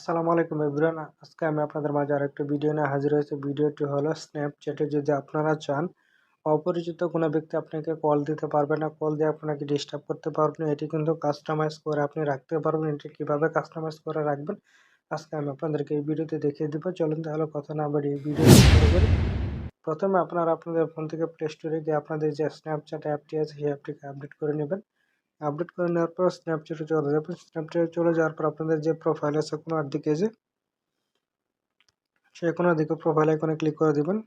আসসালামু আলাইকুম এভরিওয়ান। আজকে আমি আপনাদের মাঝে আরেকটা ভিডিও নিয়ে হাজির হয়েছি। ভিডিওটি হলো স্ন্যাপচ্যাটে যদি আপনারা চান, অপরিচিত কোনো ব্যক্তি আপনাকে কল দিতে পারবে না। কল দিয়ে আপনাকে ডিস্টার্ব করতে পারবেন এটি কিন্তু কাস্টমাইজ করে আপনি রাখতে পারবেন। এটি কীভাবে কাস্টমাইজ করে রাখবেন, আজকে আমি আপনাদেরকে এই ভিডিওতে দেখিয়ে দেবো। চলুন তাহলে কথা না বাড়ি এই ভিডিও করি। প্রথমে আপনারা আপনাদের ফোন থেকে প্লে স্টোরে গিয়ে আপনাদের যে স্ন্যাপচ্যাট অ্যাপটি আছে, সেই অ্যাপটিকে আপডেট করে নেবেন। আপডেট করে নেওয়ার পর স্ন্যাপচ্যাটে চলে যাবেন। স্ন্যাপচ্যাটে চলে যাওয়ার পর আপনাদের যে প্রোফাইল আছে, কোনো দিকে যে, সে কোনো দিকে প্রোফাইল আইকনে ক্লিক করে দেবেন।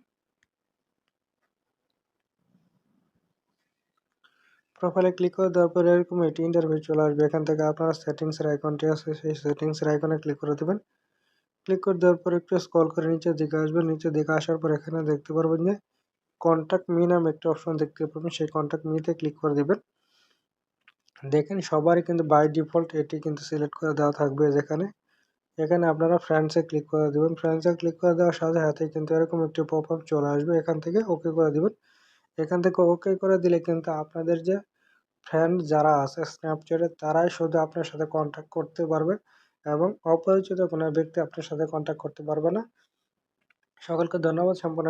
প্রোফাইলে ক্লিক করে দেওয়ার পর এরকম এটি ইন্টারভিউ চলে আসবে। এখান থেকে আপনারা সেটিংসের আইকনটি আছে, সেই সেটিংসের আইকনে ক্লিক করে দেবেন। ক্লিক করে দেওয়ার পর একটু স্ক্রল করে নিচের দিকে আসবেন। নিচের দিকে আসার পর এখানে দেখতে পারবেন যে কন্ট্যাক্ট মি নামে একটা অপশন দেখতে পাবেন। সেই কন্ট্যাক্ট মিতে ক্লিক করে দেবেন। দেখেন সবারই কিন্তু বাই ডিফল্ট এটি কিন্তু সিলেক্ট করে দেওয়া থাকবে যেখানে। এখানে আপনারা ফ্রেন্ডসে ক্লিক করে দেবেন। ফ্রেন্ডসে ক্লিক করে দেওয়ার সাথে সাথে কিন্তু এরকম একটি পপ আপ চলে আসবে। এখান থেকে ওকে করে দেবেন। এখান থেকে ওকে করে দিলে কিন্তু আপনাদের যে ফ্রেন্ড যারা আছে স্ন্যাপচ্যাটে তারাই শুধু আপনার সাথে কন্ট্যাক্ট করতে পারবে এবং অপরিচিত কোনো ব্যক্তি আপনার সাথে কন্ট্যাক্ট করতে পারবে না। সকলকে ধন্যবাদ। সম্পূর্ণ